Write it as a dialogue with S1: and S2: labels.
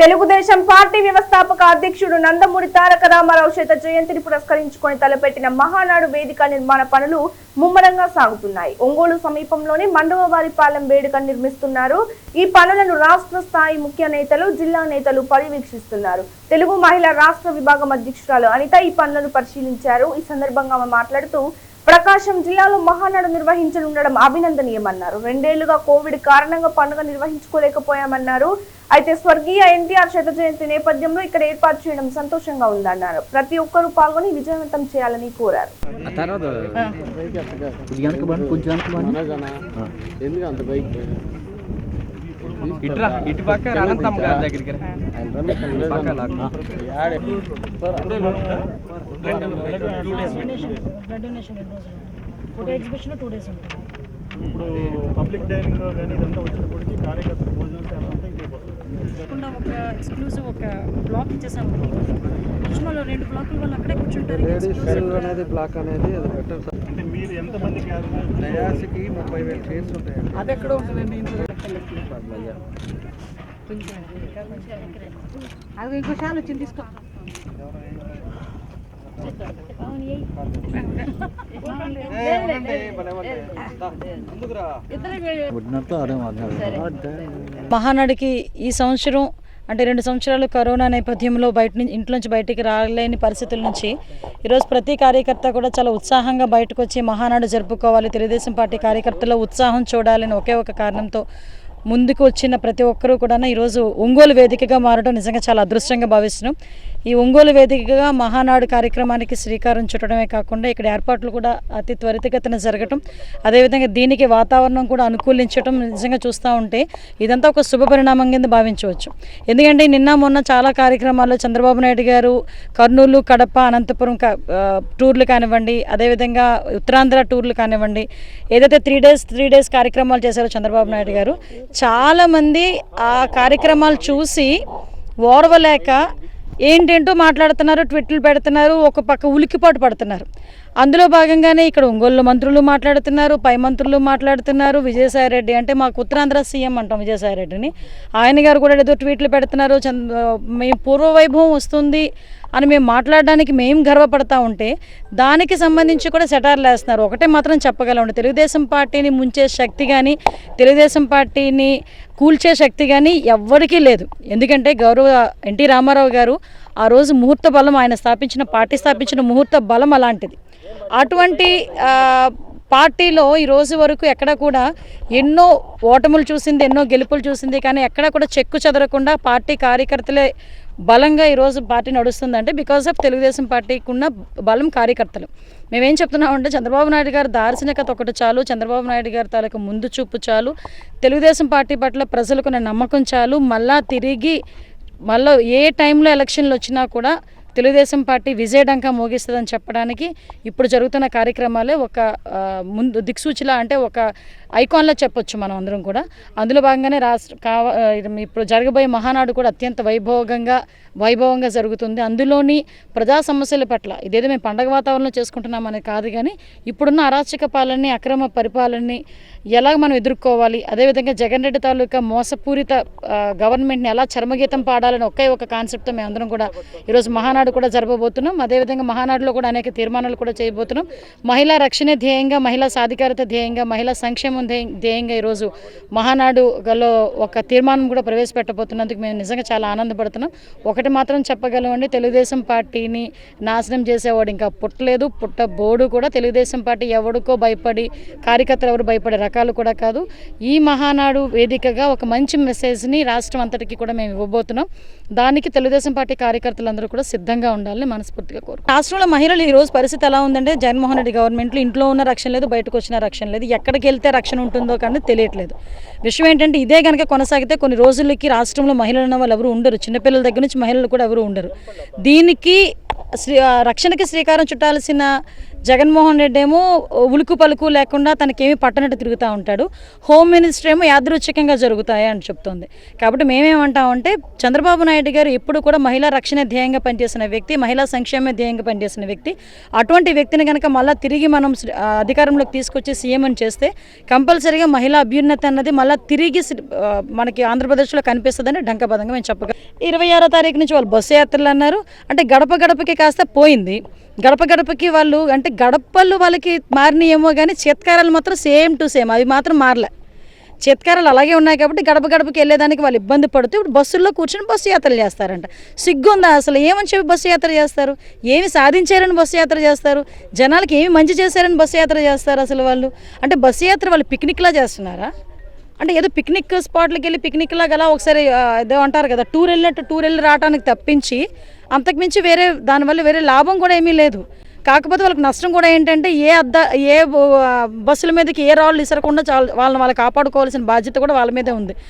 S1: Telugu Desam party వ్యవస్థాపక అధ్యక్షుడు నందమూరి తారక రామారావు చేత జయంతిని పురస్కరించుకొని తలపెట్టిన మహానాడు వేదిక నిర్మాణ పనులు ముమ్మరంగా సాగుతున్నాయి. ఒంగోలు సమీపంలోని మండవవారిపాలెం వేదిక నిర్మిస్తున్నారు. ఈ పనులను రాష్ట్ర స్థాయి ముఖ్య నేతలు జిల్లా నేతలు పర్యవేక్షిస్తున్నారు. తెలుగు మహిళా రాష్ట్ర విభాగం అధ్యక్షురాలు అనిత ఈ పనులను పరిశీలించారు. ఈ సందర్భంగా ఆమె మాట్లాడుతూ ప్రకాశం జిల్లాలో మహానాడు నిర్వహించనుండడం అభినందనీయమన్నారు. రెండేళ్ళుగా కోవిడ్ కారణంగా పండుగ నిర్వహించుకోలేకపోయామన్నారు. అయితే స్వర్గీయ ఎన్టీఆర్ శత జయంతి నేపథ్యంలో ఇక్కడ ఏర్పాటు చేయడం సంతోషంగా ఉందన్నారు. ప్రతి ఒక్కరూ పాల్గొని విజయవంతం చేయాలని కోరారు.
S2: తర్వాత
S3: ఇటురా ఇటు పక్క అనంతమ్మ గారి దగ్గరికి
S4: ఫోటో ఎగ్జిబిషన్ టూ డేస్ ఉంటుంది
S5: ఇప్పుడు పబ్లిక్ డైనింగ్ కానీ ఇదంతా వచ్చినప్పటికీ కార్యకర్తలు భోజనం
S4: కాకుండా ఒక ఎక్స్క్లూజివ్ ఒక బ్లాక్ ఇచ్చేసాము రెండు బ్లాకుల వాళ్ళు అక్కడే కూర్చుంటారు.
S2: బ్లాక్ అనేది అది పెట్టారు డయాస్కి ముప్పై వేల చైర్స్ ఉంటాయి అది ఎక్కడ ఉంటుందండి
S4: అది ఇంకో షాల్ వచ్చింది తీసుకో.
S6: మహానాడికి ఈ సంవత్సరం అంటే రెండు సంవత్సరాలు కరోనా నేపథ్యంలో బయట నుంచి ఇంట్లోంచి బయటికి రాలేని పరిస్థితుల నుంచి ఈరోజు ప్రతి కార్యకర్త కూడా చాలా ఉత్సాహంగా బయటకు వచ్చి మహానాడు జరుపుకోవాలి. తెలుగుదేశం పార్టీ కార్యకర్తల ఉత్సాహం చూడాలని ఒకే ఒక కారణంతో ముందుకు వచ్చిన ప్రతి ఒక్కరూ కూడా ఈరోజు ఒంగోలు వేదికగా మారడం నిజంగా చాలా అదృష్టంగా భావిస్తున్నాం. ఈ ఒంగోలు వేదికగా మహానాడు కార్యక్రమానికి శ్రీకారం చుట్టడమే కాకుండా ఇక్కడ ఏర్పాట్లు కూడా అతి త్వరితగతిన జరగటం అదేవిధంగా దీనికి వాతావరణం కూడా అనుకూలించడం నిజంగా చూస్తూ ఉంటే ఇదంతా ఒక శుభ పరిణామం కింద భావించవచ్చు. ఎందుకంటే నిన్న మొన్న చాలా కార్యక్రమాల్లో చంద్రబాబు నాయుడు గారు కర్నూలు కడప అనంతపురం టూర్లు కానివ్వండి అదేవిధంగా ఉత్తరాంధ్ర టూర్లు కానివ్వండి ఏదైతే త్రీ డేస్ త్రీ డేస్ కార్యక్రమాలు చేశారో చంద్రబాబు నాయుడు గారు చాలామంది ఆ కార్యక్రమాలు చూసి ఓర్వలేక ఏంటేంటో మాట్లాడుతున్నారు ట్విట్లు పెడుతున్నారు ఒక పక్క ఉలికిపాటు పడుతున్నారు. అందులో భాగంగానే ఇక్కడ ఒంగోలు మంత్రులు మాట్లాడుతున్నారు పై మంత్రులు మాట్లాడుతున్నారు. విజయసాయి రెడ్డి అంటే మాకు ఉత్తరాంధ్ర సీఎం అంటాం విజయసాయి రెడ్డిని ఆయన గారు కూడా ఏదో ట్వీట్లు పెడుతున్నారు మేము పూర్వ వైభవం వస్తుంది అని మేము మాట్లాడడానికి మేము గర్వపడతా ఉంటే దానికి సంబంధించి కూడా సెటార్లు వేస్తున్నారు. ఒకటే మాత్రం చెప్పగలండి తెలుగుదేశం పార్టీని ముంచే శక్తి కానీ తెలుగుదేశం పార్టీని కూల్చే శక్తి కానీ ఎవ్వరికీ లేదు. ఎందుకంటే గౌరవ ఎన్టీ రామారావు గారు ఆ రోజు ముహూర్త బలం ఆయన స్థాపించిన పార్టీ స్థాపించిన ముహూర్త బలం అలాంటిది. అటువంటి పార్టీలో ఈ రోజు వరకు ఎక్కడ కూడా ఎన్నో ఓటములు చూసింది ఎన్నో గెలుపులు చూసింది కానీ ఎక్కడ కూడా చెక్కు చెదరకుండా పార్టీ కార్యకర్తలే బలంగా ఈరోజు పార్టీ నడుస్తుందంటే బికాస్ ఆఫ్ తెలుగుదేశం పార్టీకి ఉన్న బలం కార్యకర్తలు. మేమేం చెప్తున్నామంటే చంద్రబాబు నాయుడు గారు దార్శనికత ఒకటి చాలు చంద్రబాబు నాయుడు గారి తాలూకు ముందు చూపు చాలు తెలుగుదేశం పార్టీ పట్ల ప్రజలకు నమ్మకం చాలు మళ్ళా తిరిగి మళ్ళీ ఏ టైంలో ఎలక్షన్లు వచ్చినా కూడా తెలుగుదేశం పార్టీ విజయడంక మోగిస్తుందని చెప్పడానికి ఇప్పుడు జరుగుతున్న కార్యక్రమాలే ఒక ముందు దిక్సూచిలా అంటే ఒక ఐకాన్లో చెప్పొచ్చు మనం అందరం కూడా. అందులో భాగంగానే రాష్ట్ర కావ ఇప్పుడు జరగబోయే మహానాడు కూడా అత్యంత వైభోగంగా వైభవంగా జరుగుతుంది. అందులోని ప్రజా సమస్యల పట్ల ఇదేదో మేము పండగ వాతావరణంలో చేసుకుంటున్నామని కాదు కానీ ఇప్పుడున్న అరాచక పాలనని అక్రమ పరిపాలనని ఎలా మనం ఎదుర్కోవాలి? అదేవిధంగా జగన్ రెడ్డి తాలూకా మోసపూరిత గవర్నమెంట్ని ఎలా చర్మగీతం పాడాలని ఒకే ఒక కాన్సెప్ట్తో మేము అందరం కూడా ఈరోజు మహానాడు కూడా జరపబోతున్నాం. అదేవిధంగా మహానాడులో కూడా అనేక తీర్మానాలు కూడా చేయబోతున్నాం. మహిళా రక్షణ ధ్యేయంగా మహిళా సాధికారత ధ్యేయంగా మహిళా సంక్షేమం ధ్యేయంగా ఈరోజు మహానాడు గలో ఒక తీర్మానం కూడా ప్రవేశపెట్టబోతున్నందుకు మేము నిజంగా చాలా ఆనందపడుతున్నాం. ఒకటి మాత్రం చెప్పగలమండి తెలుగుదేశం పార్టీని నాశనం చేసేవాడు ఇంకా పుట్టలేదు. పుట్టబోడు కూడా తెలుగుదేశం పార్టీ ఎవడికో భయపడి కార్యకర్తలు ఎవరు భయపడే రకాలు కూడా కాదు. ఈ మహానాడు వేదికగా ఒక మంచి మెసేజ్ని రాష్ట్రం అంతటికి కూడా మేము ఇవ్వబోతున్నాం. దానికి తెలుగుదేశం పార్టీ కార్యకర్తలందరూ కూడా సిద్ధం సిద్ధంగా ఉండాలని మనస్ఫూర్తిగా కోరు రాష్ట్రంలో మహిళలు ఈ రోజు పరిస్థితి ఎలా ఉందంటే జగన్మోహన్ రెడ్డి గవర్నమెంట్లో ఇంట్లో ఉన్న రక్షణ లేదు బయటకు వచ్చిన రక్షణ లేదు ఎక్కడికి వెళ్తే రక్షణ ఉంటుందో కానీ తెలియట్లేదు. విషయం ఏంటంటే ఇదే కనుక కొనసాగితే కొన్ని రోజులకి రాష్ట్రంలో మహిళలు ఉన్న వాళ్ళు ఎవరు ఉండరు. చిన్నపిల్లల దగ్గర నుంచి మహిళలు కూడా ఎవరు ఉండరు. దీనికి శ్రీ రక్షణకి శ్రీకారం చుట్టాల్సిన జగన్మోహన్ రెడ్డి ఏమో ఉలుకు పలుకు లేకుండా తనకేమీ పట్టనట్టు తిరుగుతూ ఉంటాడు. హోమ్ మినిస్టర్ ఏమో యాదృచ్ఛికంగా జరుగుతాయి అని చెప్తోంది. కాబట్టి మేమేమంటామంటే చంద్రబాబు నాయుడు గారు ఎప్పుడు కూడా మహిళా రక్షణ ధ్యేయంగా పనిచేసిన వ్యక్తి మహిళా సంక్షేమ ధ్యేయంగా పనిచేసిన వ్యక్తి. అటువంటి వ్యక్తిని కనుక మళ్ళీ తిరిగి మనం అధికారంలోకి తీసుకొచ్చి సీఎం అని చేస్తే కంపల్సరీగా మహిళా అభ్యున్నతి అన్నది మళ్ళీ తిరిగి మనకి ఆంధ్రప్రదేశ్లో కనిపిస్తుందని డంకబద్ధంగా మేము చెప్పగలం. ఇరవై ఆరో తారీఖు నుంచి వాళ్ళు బస్సు యాత్రలు అన్నారు. అంటే గడప గడపకి కాస్త పోయింది. గడప గడపకి వాళ్ళు అంటే గడపలు వాళ్ళకి మారినాయేమో కానీ చేత్కారాలు మాత్రం సేమ్ టు సేమ్. అవి మాత్రం మారలే. చేత్కారాలు అలాగే ఉన్నాయి కాబట్టి గడప గడపకి వెళ్ళేదానికి వాళ్ళు ఇబ్బంది పడుతూ ఇప్పుడు బస్సుల్లో కూర్చొని బస్సు యాత్రలు చేస్తారంట. సిగ్గుందా అసలు? ఏమని చెప్పి బస్సు యాత్ర చేస్తారు? ఏమి సాధించారని బస్సు యాత్ర చేస్తారు? జనాలకి ఏమి మంచి చేశారని బస్సు యాత్ర చేస్తారు అసలు వాళ్ళు? అంటే బస్సు యాత్ర వాళ్ళు పిక్నిక్లా చేస్తున్నారా? అంటే ఏదో పిక్నిక్ స్పాట్లకి వెళ్ళి పిక్నిక్ లాగా అలా ఒకసారి ఏదో అంటారు కదా టూర్ వెళ్ళినట్టు టూర్ వెళ్ళి రావడానికి తప్పించి అంతకుమించి వేరే దానివల్ల వేరే లాభం కూడా ఏమీ లేదు. కాకపోతే వాళ్ళకి నష్టం కూడా ఏంటంటే ఏ అద్ద ఏ బస్సుల మీదకి ఏ రాళ్ళు ఇసరకుండా చాలా వాళ్ళని వాళ్ళు కాపాడుకోవాల్సిన బాధ్యత కూడా వాళ్ళ మీదే ఉంది.